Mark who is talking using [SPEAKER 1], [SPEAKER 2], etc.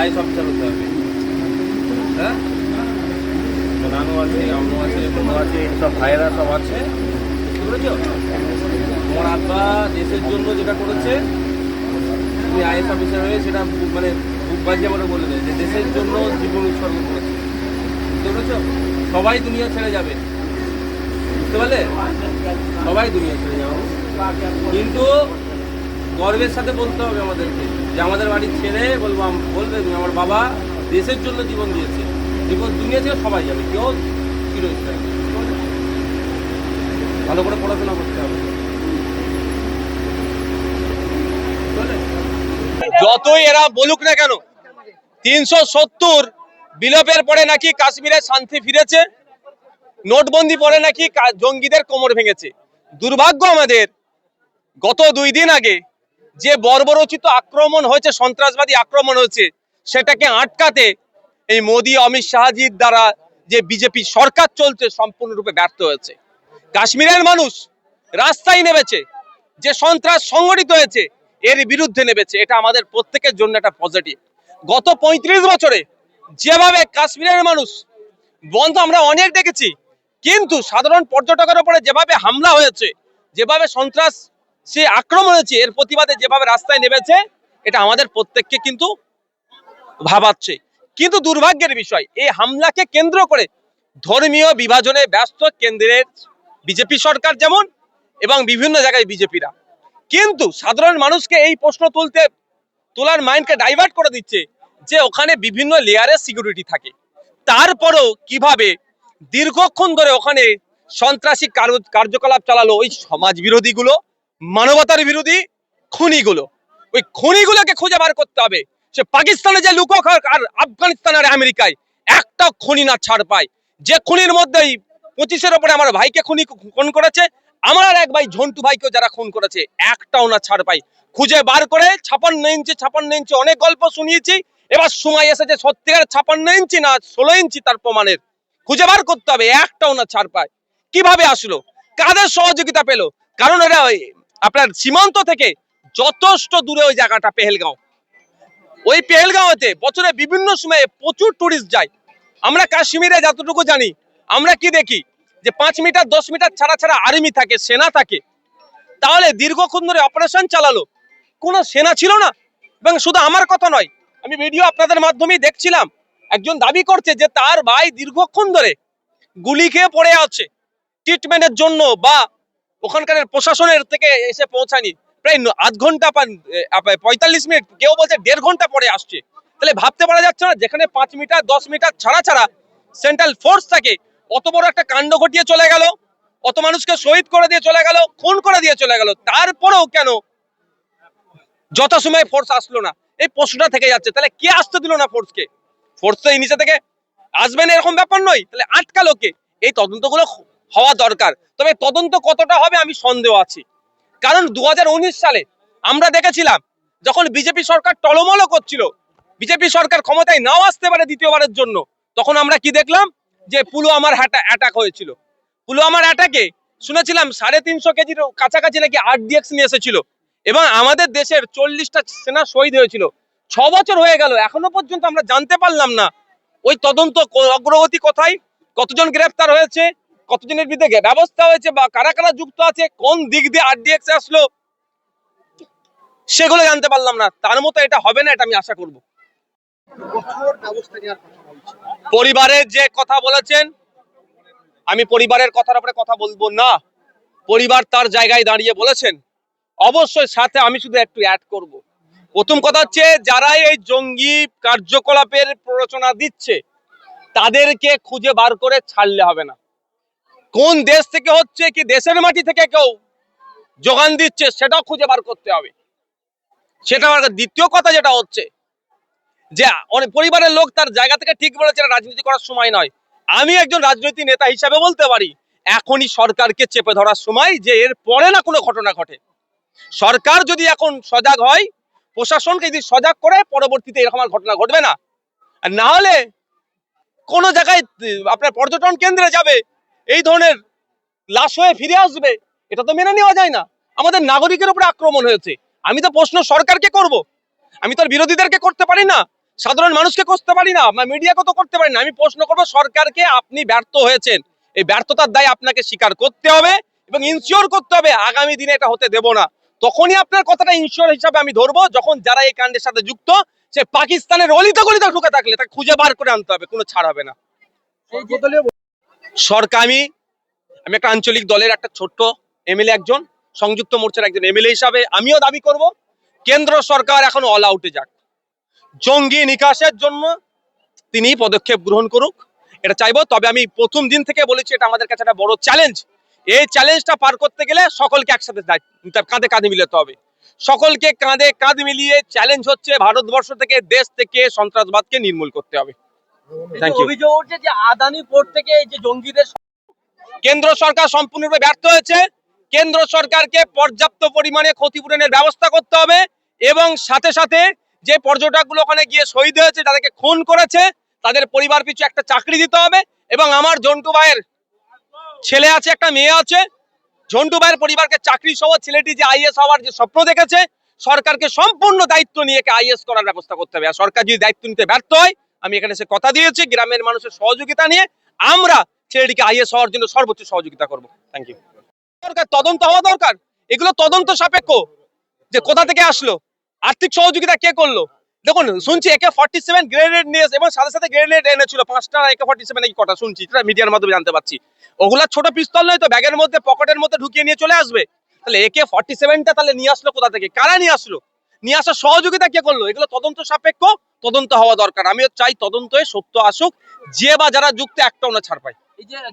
[SPEAKER 1] IAS officer হতে হবে। হ্যাঁ? নানু আছে, আম্মু আছে বন্ধু আছে সব ভাইয়েরা সব আছে। বুঝতে পেরেছ তোমার আব্বা দেশের জন্য যেটা করেছে, তুমি আইএস অফিসার হয়ে সেটা মানে বুক বাজিয়ে আমরা বলে দেয় যে দেশের জন্য জীবন উৎসর্গ করেছে। বুঝতে পেরেছ? সবাই দুনিয়া ছেড়ে যাবে। বুঝতে পারলে? সবাই দুনিয়া ছেড়ে যাবে। কিন্তু গর্বের সাথে বলতে হবে আমাদেরকে। যে আমাদের বাড়ি ছেড়ে বলব বলবে আমার বাবা দেশের জন্য জীবন দিয়েছে। জীবন দুনিয়া থেকে সবাই যাবে, কেউ চিরস্থায়ী ভালো করে পড়াশোনা করতে হবে।
[SPEAKER 2] যতই এরা বলুক না কেন, তিনশো সত্তর বিলোপের পরে নাকি কাশ্মীরে শান্তি ফিরেছে, নোটবন্দি পরে নাকি জঙ্গিদের কোমর ভেঙেছে। দুর্ভাগ্য আমাদের, গত দুই দিন আগে যে বর্বরচিত আক্রমণ হয়েছে, সন্ত্রাসবাদী আক্রমণ হয়েছে, সেটাকে আটকাতে এই মোদী, অমিত শাহজির দ্বারা যে বিজেপি সরকার চলছে, সম্পূর্ণরূপে ব্যর্থ হয়েছে। কাশ্মীরের মানুষ রাস্তায় নেমেছে, যে সন্ত্রাস সংগঠিত হয়েছে, এর বিরুদ্ধে নেমেছে। এটা আমাদের প্রত্যেকের জন্য একটা পজিটিভ গত পঁয়ত্রিশ বছরে যেভাবে কাশ্মীরের মানুষ, বন্ধ আমরা অনেক দেখেছি, কিন্তু সাধারণ পর্যটকের উপরে যেভাবে হামলা হয়েছে, যেভাবে সন্ত্রাস সে আক্রমণ হয়েছে, এর প্রতিবাদে যেভাবে রাস্তায় নেমেছে, এটা আমাদের প্রত্যেককে কিন্তু ভাবাচ্ছে। কিন্তু দুর্ভাগ্যের বিষয়, এই হামলাকে কেন্দ্র করে ধর্মীয় বিভাজনে ব্যস্ত কেন্দ্রের বিজেপি সরকার যেমন এবং বিভিন্ন জায়গায় বিজেপিরা। কিন্তু সাধারণ মানুষকে এই প্রশ্ন তুলতে, তোলার মাইন্ডকে ডাইভার্ট করে দিচ্ছে যে ওখানে বিভিন্ন লেয়ারের সিকিউরিটি থাকে। তারপরেও কীভাবে দীর্ঘক্ষণ ধরে ওখানে সন্ত্রাসী কার্য- কার্যকলাপ চালালো ওই সমাজ বিরোধীগুলো মানবতার বিরোধী খুনিগুলো। ওই খুনিগুলোকে খুঁজে বার করতে হবে। সে পাকিস্তানে যে লুকক আর আফগানিস্তান আর আমেরিকায়, একটা খুনি না ছাড় পায়। যে খুনির মধ্যেই পঁচিশের ওপরে আমার ভাইকে খুনি খুন করেছে, আমার আর এক ভাই, ঝন্টু ভাইকেও যারা খুন করেছে, একটাও না ছাড় পাই খুঁজে বার করে ছাপান্ন ইঞ্চি ছাপান্ন ইঞ্চি অনেক গল্প শুনিয়েছি। এবার সময় এসেছে সত্যিকার ছাপান্ন ইঞ্চি না ষোলো ইঞ্চি তার প্রমাণের। খুঁজে বার করতে হবে, একটাও না ছাড় পায়। কীভাবে আসলো? কাদের সহযোগিতা পেল? কারণ এরা আপনার সীমান্ত থেকে যথেষ্ট দূরে ওই জায়গাটা, পেহেলগাঁও। ওই পেহেলগাঁওতে বছরে বিভিন্ন সময়ে প্রচুর টুরিস্ট যায়। আমরা কাশ্মীরে যতটুকু জানি, আমরা কি দেখি? যে পাঁচ মিটার, দশ মিটার ছাড়া ছাড়া আর্মি থাকে, সেনা থাকে। তাহলে দীর্ঘক্ষণ ধরে অপারেশন চালালো। কোনো সেনা ছিল না। এবং শুধু আমার কথা নয়, আমি ভিডিও আপনাদের মাধ্যমেই দেখছিলাম। একজন দাবি করছে যে তার ভাই দীর্ঘক্ষণ ধরে গুলি খেয়ে পড়ে আছে। ট্রিটমেন্টের জন্য বা ওখানকার প্রশাসনের থেকে এসে পৌঁছানি প্রায় আধ ঘণ্টা পঁয়তাল্লিশ মিনিট, কেউ বলছে দেড় ঘণ্টা পরে আসছে। তাহলে ভাবতে পারা যাচ্ছে না, যেখানে পাঁচ মিটার, দশ মিটার ছাড়া ছাড়া সেন্ট্রাল ফোর্স থাকে, অত বড় একটা কাণ্ড ঘটিয়ে চলে গেল, অত মানুষকে শহীদ করে দিয়ে চলে গেল, খুন করে দিয়ে চলে গেল, তারপরেও কেন যথাসময়ে ফোর্স আসলো না? এই প্রশ্নটা থেকে যাচ্ছে। তাহলে কে আসতে দিল না ফোর্সকে ফোর্স তো এই নিচে থেকে আসবেন এরকম ব্যাপার নয়। তাহলে আটকালো কে? এই তদন্তগুলো হওয়া দরকার। তবে তদন্ত কতটা হবে আমি সন্দেহ আছি। কারণ দু হাজার উনিশ সালে আমরা দেখেছিলাম, যখন বিজেপি সরকার টলমলো করছিল, বিজেপি সরকার ক্ষমতায় নাও আসতে পারে দ্বিতীয়বারের জন্য, তখন আমরা কি দেখলাম? যে পুলওয়ামার অ্যাটাক হয়েছিল। পুলওয়ামার অ্যাটাকে শুনেছিলাম সাড়ে তিনশো কেজির কাছাকাছি নাকি আরডিএক্স নিয়ে এসেছিল। এবং আমাদের দেশের চল্লিশটা সেনা শহীদ হয়েছিল। ছ বছর হয়ে গেল, এখনও পর্যন্ত আমরা জানতে পারলাম না, ওই তদন্ত অগ্রগতি কোথায়? কতজন গ্রেফতার হয়েছে? কতজনের বিরুদ্ধে ব্যবস্থা হয়েছে বা কারা কারা যুক্ত আছে, কোন দিক দিয়ে আরডিএক্স আসলো, সেগুলো জানতে পারলাম না। তার মতো এটা হবে না, এটা আমি আশা করব। পরিবারের যে কথা বলেছেন, আমি পরিবারের কথার উপরে কথা বলব না। পরিবার তার জায়গায় দাঁড়িয়ে বলেছেন। অবশ্যই সাথে আমি শুধু একটু অ্যাড করব। প্রথম কথা হচ্ছে, যারা এই জঙ্গি কার্যকলাপের প্ররোচনা দিচ্ছে, তাদেরকে খুঁজে বার করে ছাড়লে হবে না। কোন দেশ থেকে হচ্ছে কি দেশের মাটি থেকে কেউ যোগান দিচ্ছে, সেটাও খুঁজে বার করতে হবে। সেটা দ্বিতীয় কথা যেটা হচ্ছে যে, অনেক পরিবারের লোক তার জায়গা থেকে ঠিক বলেছে রাজনীতি করার সময় নয়। আমি একজন রাজনৈতিক নেতা হিসাবে বলতে পারি, এখনই সরকারকে চেপে ধরার সময় যে এর পরে না কোনো ঘটনা ঘটে। সরকার যদি এখন সজাগ হয়, প্রশাসনকে যদি সজাগ করে, পরবর্তীতে এরকম আর ঘটনা ঘটবে না। আর না হলে কোনো জায়গায়, আপনার পর্যটন কেন্দ্রে যাবে এই ধরনের লাশ হয়ে ফিরে আসবে, এটা তো মেনে নেওয়া যায় না। আমাদের নাগরিকের উপরে আক্রমণ হয়েছে। আমি তো প্রশ্ন সরকারকে করব। আমি তো বিরোধীদেরকে করতে পারি না। সাধারণ মানুষকে করতে পারি না। মিডিয়াকে তো করতে পারি না। আমি প্রশ্ন করব, সরকারকে আপনি ব্যর্থ হয়েছেন। এই ব্যর্থতার দায় আপনাকে স্বীকার করতে হবে এবং ইনশিওর করতে হবে। আগামী দিনে এটা হতে দেব না। তখনই আপনার কথাটা ইনশিওর হিসাবে আমি ধরবো। যখন যারা এই কাণ্ডের সাথে যুক্ত, সে পাকিস্তানের অলিতে গলিতে ঢুকে থাকলে তাকে খুঁজে বার করে আনতে হবে। কোনো ছাড় হবে না। সরকার, আমি একটা আঞ্চলিক দলের একটা ছোট্ট এমএলএ একজন, সংযুক্ত মোর্চার একজন এমএলএ হিসাবে আমিও দাবি করব, কেন্দ্র সরকার এখন অল আউটে যাক। জঙ্গি নিকাশের জন্য তিনি পদক্ষেপ গ্রহণ করুক, এটা চাইব, তবে আমি প্রথম দিন থেকে বলেছি, এটা আমাদের কাছে একটা বড় চ্যালেঞ্জ এই চ্যালেঞ্জটা পার করতে গেলে সকলকে একসাথে কাঁধে কাঁধে মিলাতে হবে। সকলকে কাঁধে কাঁধ মিলিয়ে চ্যালেঞ্জ হচ্ছে, ভারতবর্ষ থেকে দেশ থেকে সন্ত্রাসবাদকে নির্মূল করতে হবে। Thank you.
[SPEAKER 1] অভিযোগ উঠছে যে আদানি পোর্ট থেকে এই যে জঙ্গিদের
[SPEAKER 2] কেন্দ্র সরকার সম্পূর্ণরূপে ব্যর্থ হয়েছে। কেন্দ্র সরকারকে পর্যাপ্ত পরিমাণে ক্ষতিপূরণের ব্যবস্থা করতে হবে এবং সাথে সাথে যে পর্যটকগুলো ওখানে গিয়ে শহীদ হয়েছে তাদেরকে খুন করেছে তাদের পরিবার পিছু একটা চাকরি দিতে হবে এবং আমার জন্টু ভাইয়ের ছেলে আছে একটা মেয়ে আছে। ঝন্টু ভাইয়ের পরিবারকে চাকরি সহ ছেলেটি যে আইএস হওয়ার যে স্বপ্ন দেখেছে সরকারকে সম্পূর্ণ দায়িত্ব নিয়ে আইএস করার ব্যবস্থা করতে হবে। আর সরকার যদি দায়িত্ব নিতে ব্যর্থ হয় আমি এখানে সে কথা দিয়েছি, গ্রামের মানুষের সহযোগিতা নিয়ে আমরা ছেলেটিকে আইএস হওয়ার জন্য সর্বোচ্চ সহযোগিতা করব। থ্যাংক ইউ দরকার, তদন্ত হওয়া দরকার। এগুলো তদন্ত সাপেক্ষ। যে কোথা থেকে আসলো, আর্থিক সহযোগিতা কে করল? দেখুন, শুনছি একে ফর্টি সেভেন গ্রেনেড নিয়ে এবং সাথে সাথে গ্রেনেড এনেছিল। পাঁচটা একে ফর্টি সেভেন এই কটা শুনছি এটা মিডিয়ার মাধ্যমে জানতে পারছি। ওগুলা ছোট পিস্তল নয় তো, ব্যাগের মধ্যে, পকেটের মধ্যে ঢুকিয়ে নিয়ে চলে আসবে। তাহলে একে ফর্টি সেভেনটা তাহলে নিয়ে আসলো কোথা থেকে? কারা নিয়ে আসলো? নিয়ে আসার সহযোগিতা কে করল? এগুলো তদন্ত সাপেক্ষ, তদন্ত হওয়া দরকার। আমিও চাই তদন্তে সত্য আসুক, যে বা যারা যুক্ত একটাও না ছাড় পায়।